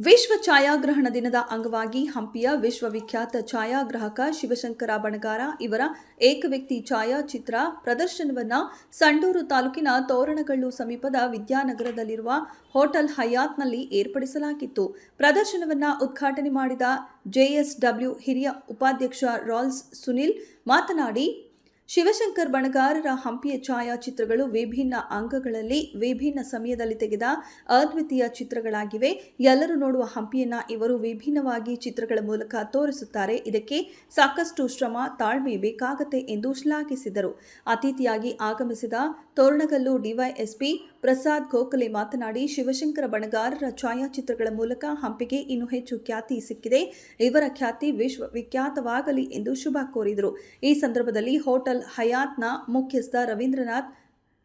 ವಿಶ್ವ ಛಾಯಾಗ್ರಹಣ ದಿನದ ಅಂಗವಾಗಿ ಹಂಪಿಯ ವಿಶ್ವವಿಖ್ಯಾತ ಛಾಯಾಗ್ರಾಹಕ ಶಿವಶಂಕರ ಬಣಗಾರ ಇವರ ಏಕವ್ಯಕ್ತಿ ಛಾಯಾಚಿತ್ರ ಪ್ರದರ್ಶನವನ್ನು ಸಂಡೂರು ತಾಲೂಕಿನ ತೋರಣಗಳ್ಳು ಸಮೀಪದ ವಿದ್ಯಾನಗರದಲ್ಲಿರುವ ಹೋಟೆಲ್ ಹಯಾತ್ನಲ್ಲಿ ಏರ್ಪಡಿಸಲಾಗಿತ್ತು. ಪ್ರದರ್ಶನವನ್ನು ಉದ್ಘಾಟನೆ ಮಾಡಿದ ಜೆಎಸ್ಡಬ್ಲ್ಯೂ ಹಿರಿಯ ಉಪಾಧ್ಯಕ್ಷ ರಾಲ್ಸ್ ಸುನಿಲ್ ಮಾತನಾಡಿ ಶಿವಶಂಕರ್ ಬಣಗಾರರ ಹಂಪಿಯ ಛಾಯಾಚಿತ್ರಗಳು ವಿಭಿನ್ನ ಅಂಗಗಳಲ್ಲಿ ವಿಭಿನ್ನ ಸಮಯದಲ್ಲಿ ತೆಗೆದ ಅದ್ವಿತೀಯ ಚಿತ್ರಗಳಾಗಿವೆ. ಎಲ್ಲರೂ ನೋಡುವ ಹಂಪಿಯನ್ನ ಇವರು ವಿಭಿನ್ನವಾಗಿ ಚಿತ್ರಗಳ ಮೂಲಕ ತೋರಿಸುತ್ತಾರೆ. ಇದಕ್ಕೆ ಸಾಕಷ್ಟು ಶ್ರಮ, ತಾಳ್ಮೆ ಬೇಕಾಗತ್ತೆ ಎಂದು ಶ್ಲಾಘಿಸಿದರು. ಅತಿಥಿಯಾಗಿ ಆಗಮಿಸಿದ ತೋರಣಗಲ್ಲು ಡಿವೈಎಸ್ಪಿ ಪ್ರಸಾದ್ ಗೋಖಲೆ ಮಾತನಾಡಿ ಶಿವಶಂಕರ ಬಣಗಾರರ ಛಾಯಾಚಿತ್ರಗಳ ಮೂಲಕ ಹಂಪಿಗೆ ಇನ್ನು ಹೆಚ್ಚು ಖ್ಯಾತಿ ಸಿಕ್ಕಿದೆ. ಇವರ ಖ್ಯಾತಿ ವಿಶ್ವವಿಖ್ಯಾತವಾಗಲಿ ಎಂದು ಶುಭ ಕೋರಿದರು. ಈ ಸಂದರ್ಭದಲ್ಲಿ ಹೋಟೆಲ್ ಹಯಾತ್ನ ಮುಖ್ಯಸ್ಥ ರವೀಂದ್ರನಾಥ್,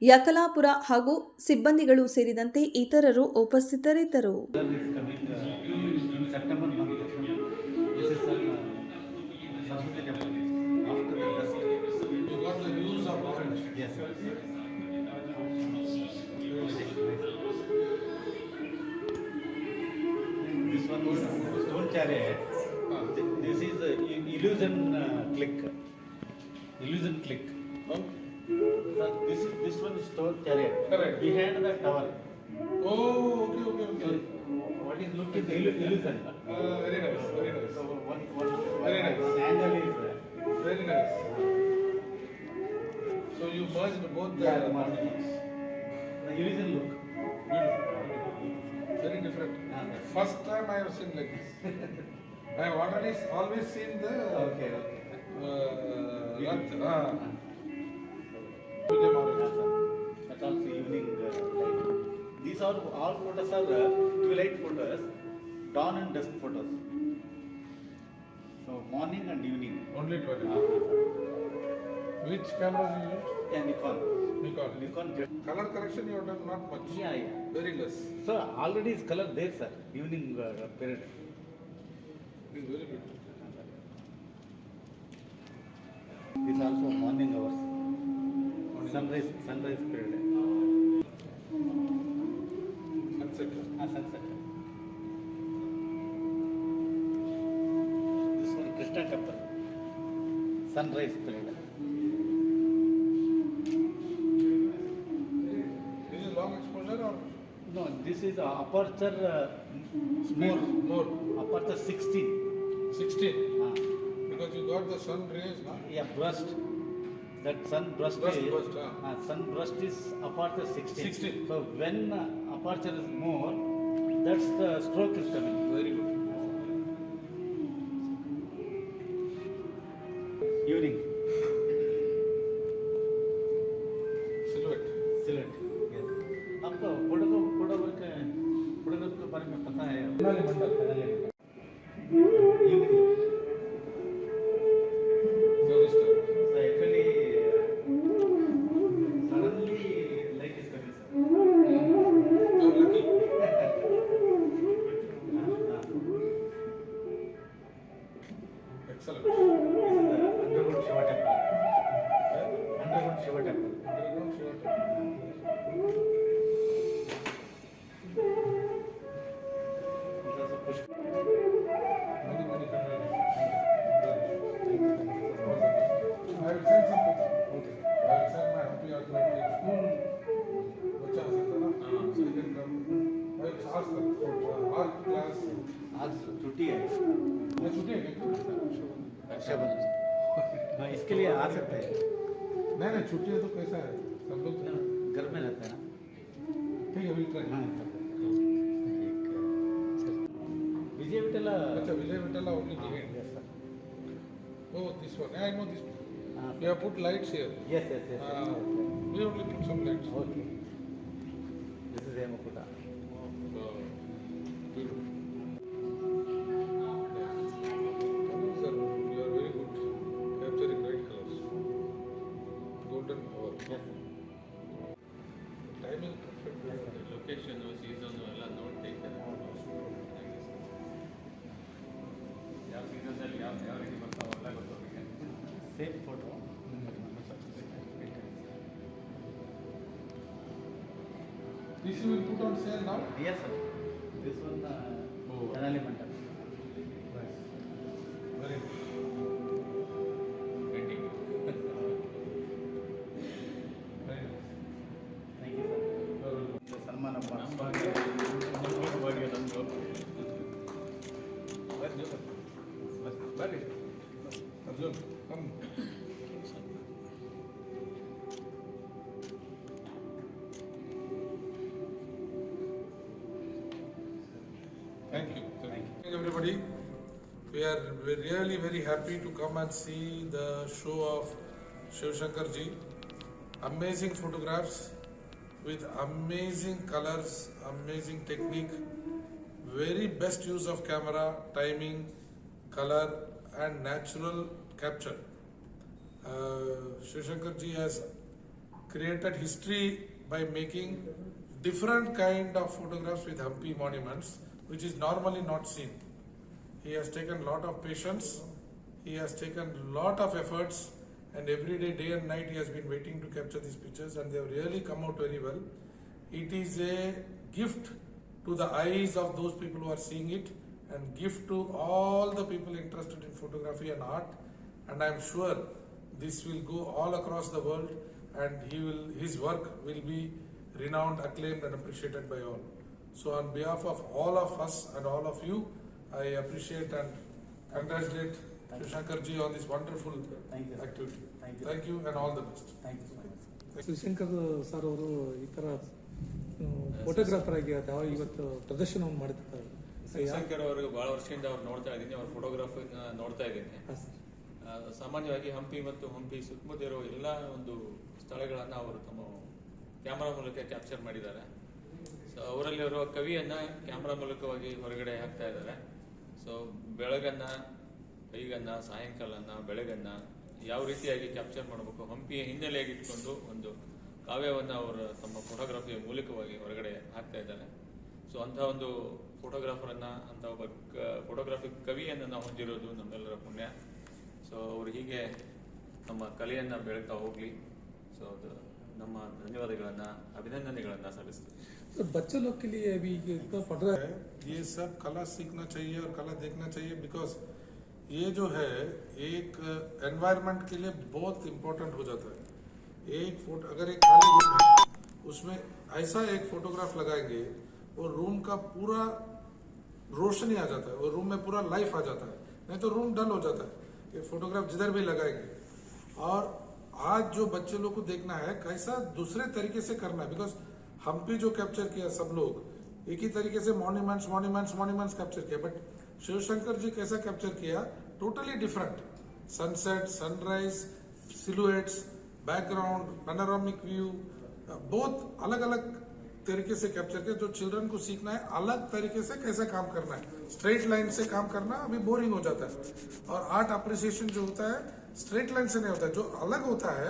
ಯಕಲಾಪುರ ಹಾಗೂ ಸಿಬ್ಬಂದಿಗಳು ಸೇರಿದಂತೆ ಇತರರು ಉಪಸ್ಥಿತರಿದ್ದರು. Weather tower. Oh, okay, okay, So okay. what is look is illusion. Uh, very nice, very nice. So one one Very nice. angle is. uh, Very nice. So you merged both the Yeah. The illusion look. Very different. Ah, yes. First time I have seen like this. I have already always seen the Okay, okay. uh, Rath, uh, These are all photos are uh, twilight photos, dawn and dusk photos. So morning and evening. Only 12. ah, Which cameras you use? ah. Yeah, Nikon. Nikon. Nikon. Color correction you have done not much. Yeah, yeah. Very less. So already is color there, sir. Evening uh, period. It's very beautiful. This also morning hours. Sunrise, sunrise period. Sunset. Ah, sunset. This one Krishna temple. Sunrise. This is long exposure or No, this is uh, aperture uh, more. more? Aperture 16. 16. Ah, Because you got the sun rays, no? yeah, brushed. That sun brushed Brushed, is, brushed, ah. ah, sun brushed is aperture 16. 16. So when uh, aperture is more, that's the stroke is coming. Very good. Art class. आज छुट्टी है ये छुट्टी है क्या? रक्षाबंधन हाँ, इसके लिए आ सकते हैं नहीं नहीं छुट्टी है तो कैसा है सब लोग घर में रहते हैं ना ठीक है ट्राई हाँ, विजय विठला अच्छा Vijay Vithala. Oh, this one. Yeah, I know this one. Ah, You have put lights here. Yes, yes, yes. Uh, we only put some lights. Okay. This is Hemakuta. Sale now? Yes, sir. This one. Uh, Oh, Thank you. Thank you. Everybody, we are we're really very happy to come and see the show of Shiv Shankar ji. Amazing photographs with amazing colors, amazing technique, very best use of camera, timing, color, and natural capture. Uh, Shiv Shankar ji has created history by making different kind of photographs with Hampi monuments, which is normally not seen. He has taken a lot of patience, he has taken a lot of efforts, and every day, day and night, he has been waiting to capture these pictures, and they have really come out very well. It is a gift to the eyes of those people who are seeing it, and gift to all the people interested in photography and art. And I am sure this will go all across the world, and he will his work will be renowned, acclaimed, and appreciated by all. So, on behalf of all of us and all of you, I appreciate and congratulate Shankar ji on this wonderful Thank you. activity. Thank you. Thank you and all the best. Thank you so much. Shivashankar sir ಅವರು ಈ ಥರ photographer ಆಗಿ ಅದು ಇವತ್ತು ಪ್ರದರ್ಶನವನ್ನು ಮಾಡಿರ್ತಾರೆ ಶಿವಶಂಕರ್ ಅವರಿಗೆ ಬಹಳ ವರ್ಷದಿಂದ ಅವ್ರು ನೋಡ್ತಾ ಇದ್ದೀನಿ ಅವ್ರ ಫೋಟೋಗ್ರಾಫ್ ನೋಡ್ತಾ ಇದ್ದೀನಿ ಸಾಮಾನ್ಯವಾಗಿ ಹಂಪಿ ಮತ್ತು ಹಂಪಿ ಸುತ್ತಮುತ್ತ ಇರೋ ಎಲ್ಲ ಒಂದು ಸ್ಥಳಗಳನ್ನು ಅವರು ತಮ್ಮ ಕ್ಯಾಮರಾ ಮೂಲಕ ಕ್ಯಾಪ್ಚರ್ ಮಾಡಿದ್ದಾರೆ ಸೊ ಅವರಲ್ಲಿ ಇರುವ ಕವಿಯನ್ನ ಕ್ಯಾಮ್ರಾ ಮೂಲಕವಾಗಿ ಹೊರಗಡೆ ಹಾಕ್ತಾ ಇದ್ದಾರೆ. ಸೊ ಬೆಳಗನ್ನ ಕೈಗನ್ನ ಸಾಯಂಕಾಲನ್ನ, ಬೆಳಗನ್ನ ಯಾವ ರೀತಿಯಾಗಿ ಕ್ಯಾಪ್ಚರ್ ಮಾಡಬೇಕು, ಹಂಪಿಯ ಹಿನ್ನೆಲೆಯಾಗಿ ಇಟ್ಕೊಂಡು ಒಂದು ಕಾವ್ಯವನ್ನ ಅವರು ತಮ್ಮ ಫೋಟೋಗ್ರಫಿಯ ಮೂಲಕವಾಗಿ ಹೊರಗಡೆ ಹಾಕ್ತಾ ಇದ್ದಾರೆ. ಸೊ ಅಂಥ ಒಂದು ಫೋಟೋಗ್ರಾಫರನ್ನ ಅಂತ ಒಬ್ಬ ಫೋಟೋಗ್ರಾಫಿ ಕವಿಯನ್ನು ನಾವು ಹೊಂದಿರೋದು ನಮ್ಮೆಲ್ಲರ ಪುಣ್ಯ. ಸೊ ಅವರು ಹೀಗೆ ನಮ್ಮ ಕಲೆಯನ್ನ ಬೆಳಗ್ತಾ ಹೋಗ್ಲಿ. ಸೊ ಅದು ನಮ್ಮ ಧನ್ಯವಾದಗಳನ್ನ, ಅಭಿನಂದನೆಗಳನ್ನ ಸಲ್ಲಿಸ್ತೀವಿ तो बच्चे लोग के लिए अभी इतना पढ़ रहा है। ये सब कला सीखना चाहिए और कला देखना चाहिए बिकॉज़ ये जो है, एक एनवायरनमेंट के लिए बहुत इम्पोर्टेंट हो जाता है। एक फ़ोटो, अगर एक खाली रूम है, उसमें ऐसा एक फोटोग्राफ लगाएँगे वो रूम का पूरा रोशनी आ जाता है वो रूम में पूरा लाइफ आ जाता है। नहीं तो रूम डल हो जाता है। ये फोटोग्राफ जिधर भी लगाएँगे। और आज जो बच्चे लोग को देखना है, कैसा दूसरे तरीके से करना है बिकॉज़ हम्पी जो कैप्चर किया सब लोग, एक ही तरीके से मॉन्यूमेंट्स मॉन्यूमेंट्स मॉन्यूमेंट्स कैप्चर किया बट शिवशंकर जी कैसा कैप्चर किया? Totally different sunset sunrise silhouettes background panoramic view बहुत अलग अलग तरीके से कैप्चर किया, जो चिल्ड्रन को सीखना है, अलग तरीके से कैसे काम करना है। स्ट्रेट लाइन से काम करना अभी बोरिंग हो जाता है। और आर्ट अप्रिसिएशन जो होता है स्ट्रेट लाइन से नहीं होता है, जो अलग होता है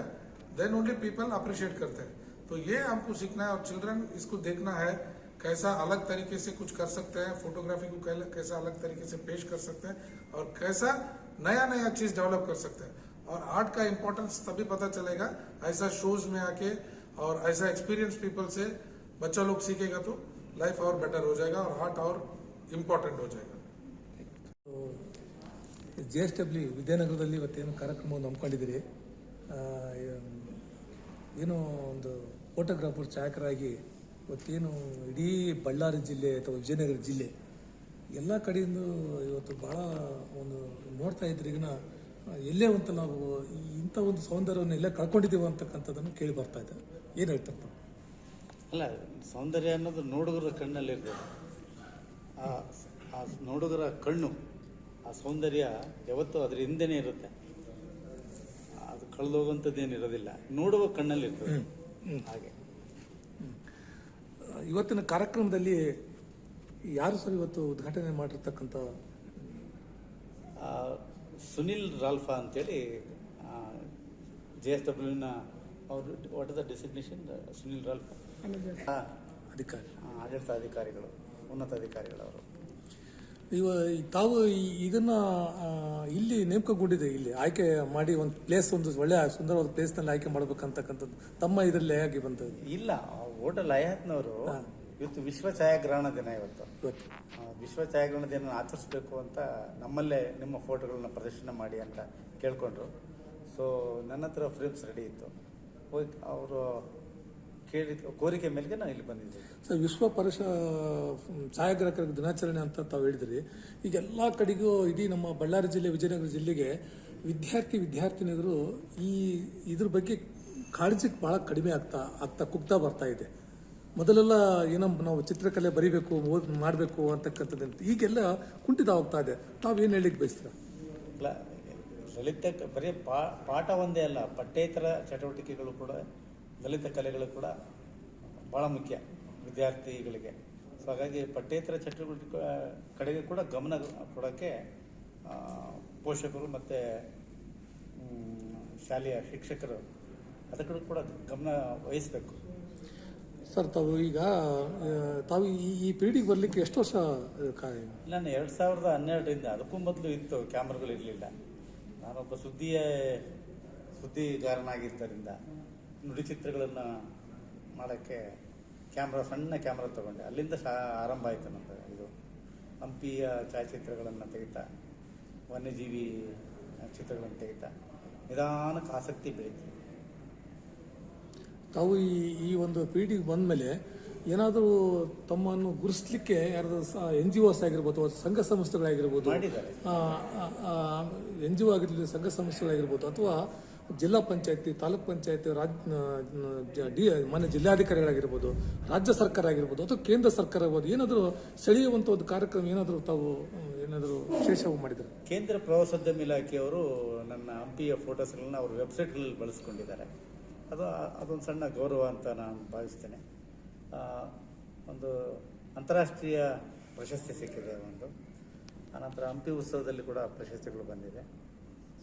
देन ओनली पीपल अप्रिशिएट करते हैं। तो ये हमको सीखना है और चिल्ड्रन इसको देखना है कैसा अलग तरीके से कुछ कर सकते हैं फोटोग्राफी को कैल- कैसा अलग तरीके से पेश कर सकते हैं और कैसा नया नया चीज डेवलप कर सकते हैं और आर्ट का इम्पोर्टेंस तभी पता चलेगा ऐसा शोज में आके और ऐसा एक्सपीरियंस पीपल से बच्चा लोग सीखेगा तो लाइफ और बेटर हो जाएगा और आर्ट और इम्पोर्टेंट हो जाएगा ಜೆ ಎಸ್ ಡಬ್ಲ್ಯೂ ವಿದ್ಯಾನಗರದಲ್ಲಿ ಇವತ್ತೇನು ಕಾರ್ಯಕ್ರಮವನ್ನು ಹಮ್ಮಿಕೊಂಡಿದ್ದೀರಿ ಆ, ಏನೋ ಒಂದು ಫೋಟೋಗ್ರಾಫರ್ ಚಾಯಕರಾಗಿ ಇವತ್ತೇನು ಇಡೀ ಬಳ್ಳಾರಿ ಜಿಲ್ಲೆ ಅಥವಾ ವಿಜಯನಗರ ಜಿಲ್ಲೆ ಎಲ್ಲ ಕಡೆಯಿಂದ ಇವತ್ತು ಭಾಳ ಒಂದು ನೋಡ್ತಾ ಇದ್ರೆ ಈಗಿನ ಎಲ್ಲೇ ಅಂತ ನಾವು ಇಂಥ ಒಂದು ಸೌಂದರ್ಯವನ್ನು ಎಲ್ಲ ಕಳ್ಕೊಂಡಿದ್ದೀವಿ ಅಂತಕ್ಕಂಥದ್ದನ್ನು ಕೇಳಿ ಬರ್ತಾ ಇದೆ ಏನು ಹೇಳ್ತಾರೆ ಅಲ್ಲ ಸೌಂದರ್ಯ ಅನ್ನೋದು ನೋಡುಗರ ಕಣ್ಣಲ್ಲಿರ್ತದೆ ಆ ಆ ನೋಡುಗರ ಕಣ್ಣು ಆ ಸೌಂದರ್ಯ ಯಾವತ್ತೂ ಅದ್ರ ಹಿಂದೆನೇ ಇರುತ್ತೆ. ಅದು ಕಳೆದೋಗುವಂಥದ್ದೇನು ಇರೋದಿಲ್ಲ ನೋಡುವ ಕಣ್ಣಲ್ಲಿರ್ತದೆ ಹಾಗೆ. ಇವತ್ತಿನ ಕಾರ್ಯಕ್ರಮದಲ್ಲಿ ಯಾರು ಸರ್ ಇವತ್ತು ಉದ್ಘಾಟನೆ ಮಾಡಿರ್ತಕ್ಕಂಥ? ಆ, ಸುನಿಲ್ ರಾಲ್ಫಾ ಅಂತೇಳಿ ಜೆ ಎಸ್ ಡಬ್ಲ್ಯೂನ ಅವರು what is the designation Sunil ರಾಲ್ಫಾ. ಆ, ಅಧಿಕಾರಿ. ಆಡಳಿತ ಅಧಿಕಾರಿಗಳು ಉನ್ನತ ಅಧಿಕಾರಿಗಳು ಅವರು ಇವ ತಾವು ಇದನ್ನ ಇಲ್ಲಿ ನೇಮಕಗೊಂಡಿದೆ ಇಲ್ಲಿ ಆಯ್ಕೆ ಮಾಡಿ ಒಂದು ಪ್ಲೇಸ್ ಒಂದು ಒಳ್ಳೆ ಸುಂದರವಾದ ಪ್ಲೇಸ್ನಲ್ಲಿ ಆಯ್ಕೆ ಮಾಡಬೇಕಂತಕ್ಕಂಥದ್ದು ತಮ್ಮ ಇದರಲ್ಲಿ ಆಗಿ ಬಂತು ಇಲ್ಲ ಹೋಟೆಲ್ ಅಯಾತ್ನವರು ಇವತ್ತು ವಿಶ್ವ ಛಾಯಾಗ್ರಹಣ ದಿನ ಇವತ್ತು. ವಿಶ್ವ ಛಾಯಾಗ್ರಹಣ ದಿನ ಆಚರಿಸ್ಬೇಕು ಅಂತ ನಮ್ಮಲ್ಲೇ ನಿಮ್ಮ ಫೋಟೋಗಳನ್ನ ಪ್ರದರ್ಶನ ಮಾಡಿ ಅಂತ ಕೇಳ್ಕೊಂಡ್ರು. ಸೊ ನನ್ನ ಹತ್ರ ಫಿಲ್ಮ್ಸ್ ರೆಡಿ ಇತ್ತು. ಹೋಗಿ ಅವರು ಕೇಳಿದ ಕೋರಿಕೆ ಮೇಲೆಗೆ ನಾನು ಇಲ್ಲಿ ಬಂದಿದ್ದೆ ಸರ್ ವಿಶ್ವ ಪರಶ ಛಾಯಾಗ್ರಾಹಕರ ದಿನಾಚರಣೆ ಅಂತ ತಾವು ಹೇಳಿದ್ರಿ. ಈಗ ಎಲ್ಲ ಕಡೆಗೂ ಇಡೀ ನಮ್ಮ ಬಳ್ಳಾರಿ ಜಿಲ್ಲೆ ವಿಜಯನಗರ ಜಿಲ್ಲೆಗೆ ವಿದ್ಯಾರ್ಥಿ ವಿದ್ಯಾರ್ಥಿನಿಯರು ಈ ಇದ್ರ ಬಗ್ಗೆ ಕಾಳಜಿ ಬಹಳ ಕಡಿಮೆ ಆಗ್ತಾ ಆಗ್ತಾ ಕುಗ್ತಾ ಬರ್ತಾ ಇದೆ. ಮೊದಲೆಲ್ಲ ಏನೋ ನಾವು ಚಿತ್ರಕಲೆ ಬರಿಬೇಕು ಓದ್ ಮಾಡಬೇಕು ಅಂತಕ್ಕಂಥದ್ದು ಈಗೆಲ್ಲ ಕುಂಠಿತ ಹೋಗ್ತಾ ಇದೆ. ತಾವೇನು ಹೇಳಿಕ್ ಬಯಸ್ತೀರ? ಲಲಿತ ಬರೀ ಪಾ ಪಾಠ ಒಂದೇ ಅಲ್ಲ ಪಠ್ಯೇತರ ಚಟುವಟಿಕೆಗಳು ಕೂಡ ಲಲಿತ ಕಲೆಗಳು ಕೂಡ ಭಾಳ ಮುಖ್ಯ ವಿದ್ಯಾರ್ಥಿಗಳಿಗೆ. ಸೊ ಹಾಗಾಗಿ ಪಠ್ಯೇತರ ಚಟುವಟಿಕೆ ಕಡೆಗೆ ಕೂಡ ಗಮನ ಕೊಡೋಕ್ಕೆ ಪೋಷಕರು ಮತ್ತು ಶಾಲೆಯ ಶಿಕ್ಷಕರು ಅದಕ್ಕೂ ಕೂಡ ಗಮನ ವಹಿಸಬೇಕು. ಸರ್ ತಾವು ಈಗ ತಾವು ಈ ಈ ಪೀಳಿಗೆ ಬರಲಿಕ್ಕೆ ಎಷ್ಟು ವರ್ಷ ನಾನು ಎರಡು ಸಾವಿರದ ಹನ್ನೆರಡರಿಂದ ಅದಕ್ಕೂ ಮೊದಲು ಇತ್ತು ಕ್ಯಾಮ್ರಾಗಳು ಇರಲಿಲ್ಲ. ನಾನೊಬ್ಬ ಸುದ್ದಿಯ ಸುದ್ದಿಗಾರನಾಗಿದ್ದರಿಂದ. ನುಡಿ ಚಿತ್ರಗಳನ್ನು ಮಾಡೋಕ್ಕೆ ಕ್ಯಾಮ್ರಾ ಸಣ್ಣ ಕ್ಯಾಮ್ರಾ ತಗೊಂಡೆ. ಅಲ್ಲಿಂದ ಸಾ ಆರಂಭ ಆಯಿತು ನಂತರ ಇದು. ಹಂಪಿಯ ಛಾಯಾಚಿತ್ರಗಳನ್ನು ತೆಗಿತಾ ವನ್ಯಜೀವಿ ಚಿತ್ರಗಳನ್ನು ತೆಗಿತಾ ನಿಧಾನಕ್ಕೆ ಆಸಕ್ತಿ ಬೆಳೀತು. ತಾವು ಈ ಈ ಒಂದು ಬಂದ ಮೇಲೆ ಏನಾದರೂ ತಮ್ಮನ್ನು ಗುರುಸ್ಲಿಕ್ಕೆ ಯಾರಾದರೂ ಎನ್ ಜಿ ಒಸ್ ಆಗಿರ್ಬೋದು ಅಥವಾ ಸಂಘ ಸಂಸ್ಥೆಗಳಾಗಿರ್ಬೋದು ಎನ್ ಜಿ ಒ ಆಗಿರ್ಲಿ ಸಂಘ ಸಂಸ್ಥೆಗಳಾಗಿರ್ಬೋದು ಅಥವಾ ಜಿಲ್ಲಾ ಪಂಚಾಯತಿ, ತಾಲೂಕ್ ಪಂಚಾಯತಿ, ರಾಜ್ ಜ- ಡಿ, ಮಾನ್ಯ ಜಿಲ್ಲಾಧಿಕಾರಿಗಳಾಗಿರ್ಬೋದು, ರಾಜ್ಯ ಸರ್ಕಾರ ಆಗಿರ್ಬೋದು, ಅಥವಾ ಕೇಂದ್ರ ಸರ್ಕಾರ ಆಗ್ಬೋದು ಏನಾದರೂ ಸೆಳೆಯುವಂಥ ಒಂದು ಕಾರ್ಯಕ್ರಮ ಏನಾದರೂ ತಾವು ಏನಾದರೂ ವಿಶೇಷವಾಗಿ ಮಾಡಿದ್ರು? ಕೇಂದ್ರ ಪ್ರವಾಸೋದ್ಯಮ ಇಲಾಖೆಯವರು ನನ್ನ ಹಂಪಿಯ ಫೋಟೋಸ್ಗಳನ್ನ ಅವ್ರ ವೆಬ್ಸೈಟ್ಗಳಲ್ಲಿ ಬಳಸ್ಕೊಂಡಿದ್ದಾರೆ. ಅದು, ಅದೊಂದು ಸಣ್ಣ ಗೌರವ ಅಂತ ನಾನು ಭಾವಿಸ್ತೇನೆ. ಒಂದು ಅಂತಾರಾಷ್ಟ್ರೀಯ ಪ್ರಶಸ್ತಿ ಸಿಕ್ಕಿದೆ ಒಂದು. ಆನಂತರ ಹಂಪಿ ಉತ್ಸವದಲ್ಲಿ ಕೂಡ ಪ್ರಶಸ್ತಿಗಳು ಬಂದಿದೆ.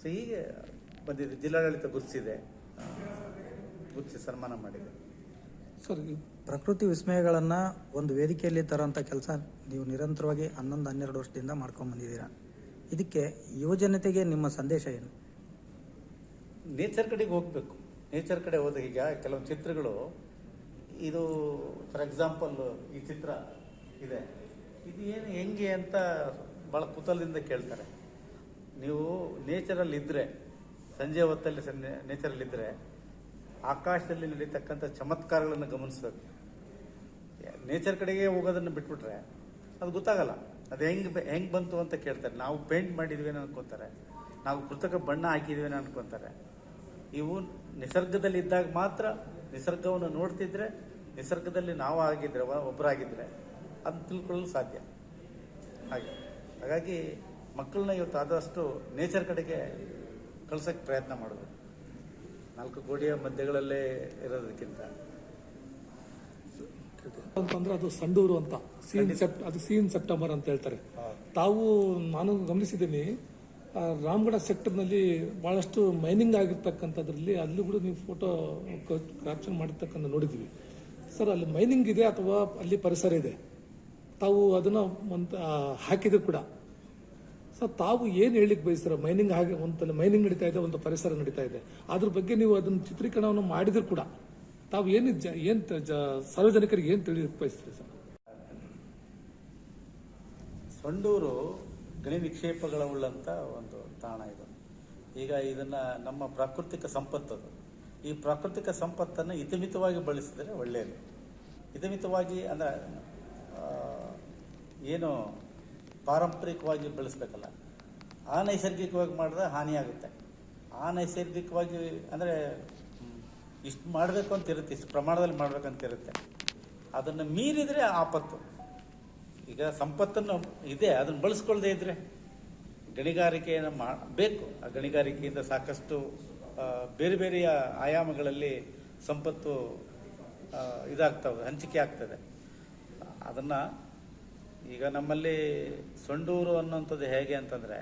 ಸೊ ಹೀಗೆ ಬಂದಿದೆ. ಜಿಲ್ಲಾಡಳಿತ ಗುರುತಿಸಿದೆ. ಗುರುತಿಸಿ ಸನ್ಮಾನ ಮಾಡಿದೆ. ಸರ್ ಈ ಪ್ರಕೃತಿ ವಿಸ್ಮಯಗಳನ್ನು ಒಂದು ವೇದಿಕೆಯಲ್ಲಿ ತರೋಂಥ ಕೆಲಸ ನೀವು ನಿರಂತರವಾಗಿ ಹನ್ನೊಂದು ಹನ್ನೆರಡು ವರ್ಷದಿಂದ ಮಾಡ್ಕೊಂಡು ಬಂದಿದ್ದೀರಾ? ಇದಕ್ಕೆ ಯುವಜನತೆಗೆ ನಿಮ್ಮ ಸಂದೇಶ ಏನು? ನೇಚರ್ ಕಡೆಗೆ ಹೋಗಬೇಕು. ನೇಚರ್ ಕಡೆ ಹೋದಾಗ ಈಗ ಕೆಲವೊಂದು ಚಿತ್ರಗಳು ಇದು ಫಾರ್ ಎಕ್ಸಾಂಪಲ್ ಈ ಚಿತ್ರ ಇದೆ. ಇದು ಏನು ಹೆಂಗೆ ಅಂತ ಭಾಳ ಕುತಲದಿಂದ ಕೇಳ್ತಾರೆ. ನೀವು ನೇಚರಲ್ಲಿ ಇದ್ದರೆ ಸಂಜೆ ಹೊತ್ತಲ್ಲಿ ನೇಚರಲ್ಲಿ ಇದ್ದರೆ ಆಕಾಶದಲ್ಲಿ ನಡೀತಕ್ಕಂಥ ಚಮತ್ಕಾರಗಳನ್ನು ಗಮನಿಸ್ಬೇಕು. ನೇಚರ್ ಕಡೆಗೆ ಹೋಗೋದನ್ನು ಬಿಟ್ಬಿಟ್ರೆ ಅದು ಗೊತ್ತಾಗಲ್ಲ. ಅದು ಹೆಂಗೆ ಹೆಂಗೆ ಬಂತು ಅಂತ ಕೇಳ್ತಾರೆ. ನಾವು ಪೇಂಟ್ ಮಾಡಿದ್ವಿ ಅನ್ಕೊಂತಾರೆ. ನಾವು ಕೃತಕ ಬಣ್ಣ ಹಾಕಿದ್ವಿ ಅನ್ಕೊಂತಾರೆ. ಇವು ನಿಸರ್ಗದಲ್ಲಿ ಇದ್ದಾಗ ಮಾತ್ರ ನಿಸರ್ಗವನ್ನು ನೋಡ್ತಿದ್ರೆ, ನಿಸರ್ಗದಲ್ಲಿ ನಾವು ಆಗಿದ್ರೆ, ಒ- ಒಬ್ಬರಾಗಿದ್ರೆ ಅದು ತಿಳ್ಕೊಳ್ಳಲು ಸಾಧ್ಯ. ಹಾಗೆ. ಹಾಗಾಗಿ ಮಕ್ಕಳನ್ನ ಇವತ್ತು ಆದಷ್ಟು ನೇಚರ್ ಕಡೆಗೆ ಕಳ್ಸೋಕ್ಕೆ ಪ್ರಯತ್ನ ಮಾಡಬೇಕು ನಾಲ್ಕು ಕೋಟಿಯ ಮಧ್ಯಗಳಲ್ಲೇ ಇರೋದಕ್ಕಿಂತ. ಅಂತಂದ್ರೆ ಅದು ಸಂಡೂರು ಅಂತ ಸೀನ್ ಸೆಪ್ ಅದು ಸೀನ್ ಸೆಪ್ಟೆಂಬರ್ ಅಂತ ಹೇಳ್ತಾರೆ. ತಾವು ನಾನು ಗಮನಿಸಿದ್ದೀನಿ ರಾಮಗಡ ರಾಮಗಢ ಸೆಕ್ಟರ್ನಲ್ಲಿ ಬಹಳಷ್ಟು ಮೈನಿಂಗ್ ಆಗಿರ್ತಕ್ಕಂಥದ್ರಲ್ಲಿ ಅಲ್ಲೂ ಕೂಡ ನೀವು ಫೋಟೋ ಕ್ಯಾಪ್ಚರ್ ಮಾಡಿರ್ತಕ್ಕಂಥ ನೋಡಿದ್ವಿ ಸರ್ ಅಲ್ಲಿ ಮೈನಿಂಗ್ ಇದೆ ಅಥವಾ ಅಲ್ಲಿ ಪರಿಸರ ಇದೆ? ತಾವು ಅದನ್ನ ಹಾಕಿದ್ರು ಕೂಡ. ತಾವು ಏನು ಹೇಳಲಿಕ್ಕೆ ಬಯಸ್ತಾರೆ? ಮೈನಿಂಗ್ ಹಾಗೆ ಒಂದು ಮೈನಿಂಗ್ ನಡೀತಾ ಇದೆ, ಒಂದು ಪರಿಸರ ನಡೀತಾ ಇದೆ. ಅದ್ರ ಬಗ್ಗೆ ನೀವು ಅದನ್ನ ಚಿತ್ರೀಕರಣವನ್ನು ಮಾಡಿದ್ರು ಕೂಡ ತಾವು ಏನು ಏನ್ ಸಾರ್ವಜನಿಕರಿಗೆ ಏನು ತಿಳಿ ಬಯಸ್ತೀರಿ ಸರ್? ಸಂಡೂರು ಗಣಿ ನಿಕ್ಷೇಪಗಳ ಉಳ್ಳಂಥ ಒಂದು ತಾಣ ಇದು. ಈಗ ಇದನ್ನು ನಮ್ಮ ಪ್ರಾಕೃತಿಕ ಸಂಪತ್ತದು ಈ ಪ್ರಾಕೃತಿಕ ಸಂಪತ್ತನ್ನು ಹಿತಮಿತವಾಗಿ ಬಳಸಿದರೆ ಒಳ್ಳೆಯದು ಹಿತಮಿತವಾಗಿ ಅಂದರೆ ಏನು ಪಾರಂಪರಿಕವಾಗಿ ಬೆಳೆಸ್ಬೇಕಲ್ಲ, ಆ ನೈಸರ್ಗಿಕವಾಗಿ ಮಾಡಿದ್ರೆ ಹಾನಿಯಾಗುತ್ತೆ ಆ ನೈಸರ್ಗಿಕವಾಗಿ ಅಂದರೆ ಇಷ್ಟು ಮಾಡಬೇಕು ಅಂತ ಇರುತ್ತೆ, ಇಷ್ಟು ಪ್ರಮಾಣದಲ್ಲಿ ಮಾಡ್ಬೇಕಂತ ಇರುತ್ತೆ. ಅದನ್ನು ಮೀರಿದರೆ ಆಪತ್ತು. ಈಗ ಸಂಪತ್ತನ್ನು ಇದೆ, ಅದನ್ನು ಬಳಸ್ಕೊಳ್ಳದೆ ಇದ್ದರೆ ಗಣಿಗಾರಿಕೆಯನ್ನು ಮಾಡಬೇಕು ಆ ಗಣಿಗಾರಿಕೆಯಿಂದ ಸಾಕಷ್ಟು ಬೇರೆ ಬೇರೆಯ ಆಯಾಮಗಳಲ್ಲಿ ಸಂಪತ್ತು ಇದಾಗ್ತವೆ, ಹಂಚಿಕೆ ಆಗ್ತದೆ. ಅದನ್ನು ಈಗ ನಮ್ಮಲ್ಲಿ ಸೊಂಡೂರು ಅನ್ನುವಂಥದ್ದು ಹೇಗೆ ಅಂತಂದರೆ,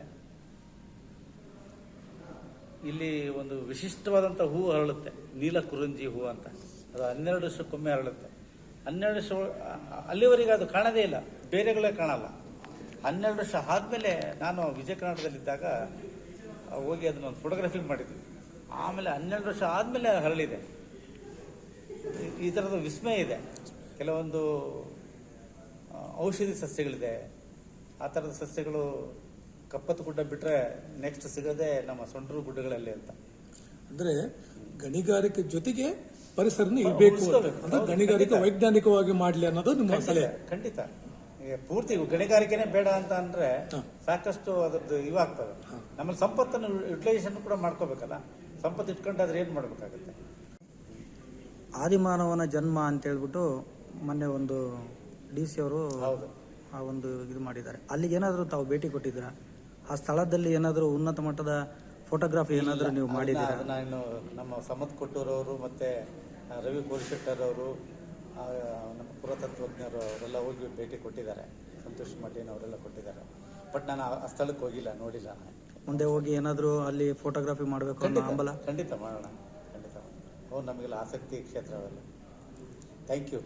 ಇಲ್ಲಿ ಒಂದು ವಿಶಿಷ್ಟವಾದಂಥ ಹೂ ಹರಳುತ್ತೆ ನೀಲ ಕುರುಂಜಿ ಹೂ ಅಂತ. ಅದು ಹನ್ನೆರಡು ವರ್ಷಕ್ಕೊಮ್ಮೆ ಹರಳುತ್ತೆ ಹನ್ನೆರಡು ವರ್ಷ, ಅಲ್ಲಿವರೆಗೆ ಅದು ಕಾಣದೇ ಇಲ್ಲ, ಬೇರೆಗಳೇ ಕಾಣಲ್ಲ. ಹನ್ನೆರಡು ವರ್ಷ ಆದಮೇಲೆ ನಾನು ವಿಜಯ ಕರ್ನಾಟಕದಲ್ಲಿದ್ದಾಗ ಹೋಗಿ ಅದನ್ನ ಒಂದು ಫೋಟೋಗ್ರಫಿ ಮಾಡಿದ್ವಿ. ಆಮೇಲೆ ಹನ್ನೆರಡು ವರ್ಷ ಆದಮೇಲೆ ಹರಳಿದೆ ಈ ಥರದ ವಿಸ್ಮಯ ಇದೆ. ಕೆಲವೊಂದು ಔಷಧಿ ಸಸ್ಯಗಳಿದೆ. ಆ ಥರದ ಸಸ್ಯಗಳು ಕಪ್ಪತ್ತು ಗುಡ್ಡ ಬಿಟ್ಟರೆ ನೆಕ್ಸ್ಟ್ ಸಿಗೋದೇ ನಮ್ಮ ಸೊಂಡ್ರು ಗುಡ್ಡಗಳಲ್ಲಿ ಅಂತ. ಅಂದ್ರೆ ಗಣಿಗಾರಿಕೆ ಜೊತೆಗೆ ಪರಿಸರನ ಇರಬೇಕು. ಅಂದ್ರೆ ಗಣಿಗಾರಿಕೆ ವೈಜ್ಞಾನಿಕವಾಗಿ ಮಾಡಲಿ ಅನ್ನೋದು ನಿಮ್ಮ ಸಲಹೆ. ಖಂಡಿತ. ಈಗ ಪೂರ್ತಿ ಗಣಿಗಾರಿಕೆನೇ ಬೇಡ ಅಂತ ಅಂದ್ರೆ ಸಾಕಷ್ಟು ಅದ್ರದ್ದು ಇವಾಗ್ತದೆ. ನಮ್ಮ ಸಂಪತ್ತನ್ನು ಯುಟಿಲೈಸೇಷನ್ ಕೂಡ ಮಾಡ್ಕೋಬೇಕಲ್ಲ. ಸಂಪತ್ತು ಇಟ್ಕೊಂಡಾದ್ರೆ ಏನು ಮಾಡಬೇಕಾಗುತ್ತೆ? ಆದಿಮಾನವನ ಜನ್ಮ ಅಂತ ಹೇಳ್ಬಿಟ್ಟು ಮೊನ್ನೆ ಒಂದು ಡಿ ಸಿ ಅವರು ಹೌದು. ಆ ಒಂದು ಇದು ಮಾಡಿದ್ದಾರೆ. ಅಲ್ಲಿಗೆ ಏನಾದರೂ ತಾವು ಭೇಟಿ ಕೊಟ್ಟಿದ್ದೀರಾ? ಆ ಸ್ಥಳದಲ್ಲಿ ಏನಾದರೂ ಉನ್ನತ ಮಟ್ಟದ ಫೋಟೋಗ್ರಾಫಿ ಏನಾದರೂ ನೀವು ಮಾಡಿದ್ದೀರಾ? ಅದನ್ನ ಇನ್ನು ನಮ್ಮ ಸಮತ್ ಕೊಟ್ಟೂರವರು ಮತ್ತೆ ಆ, ರವಿ ಕೋಲ್ಶೆಟ್ಟರ್ ಅವರು ಆ, ನಮ್ಮ ಪುರಾತತ್ವಜ್ಞರು ಅವರೆಲ್ಲ ಹೋಗಿ ಭೇಟಿ ಕೊಟ್ಟಿದ್ದಾರೆ. ಸಂತೋಷ್ ಮಠೇನ್ ಅವರೆಲ್ಲ ಕೊಟ್ಟಿದ್ದಾರೆ. ಬಟ್ ನಾನು ಆ- ಆ ಸ್ಥಳಕ್ಕೆ ಹೋಗಿಲ್ಲ ನೋಡಿಲ್ಲ ನಾನು. ಮುಂದೆ ಹೋಗಿ ಏನಾದರೂ ಅಲ್ಲಿ ಫೋಟೋಗ್ರಾಫಿ ಮಾಡಬೇಕು ಅನ್ನೋ ಖಂಡಿತ ಹಂಬಲ? ಖಂಡಿತ ಮಾಡೋಣ ಖಂಡಿತ ಹೌದು ನಮಗೆಲ್ಲ ಆಸಕ್ತಿ ಕ್ಷೇತ್ರ ಅವೆಲ್ಲ ಥ್ಯಾಂಕ್ ಯು.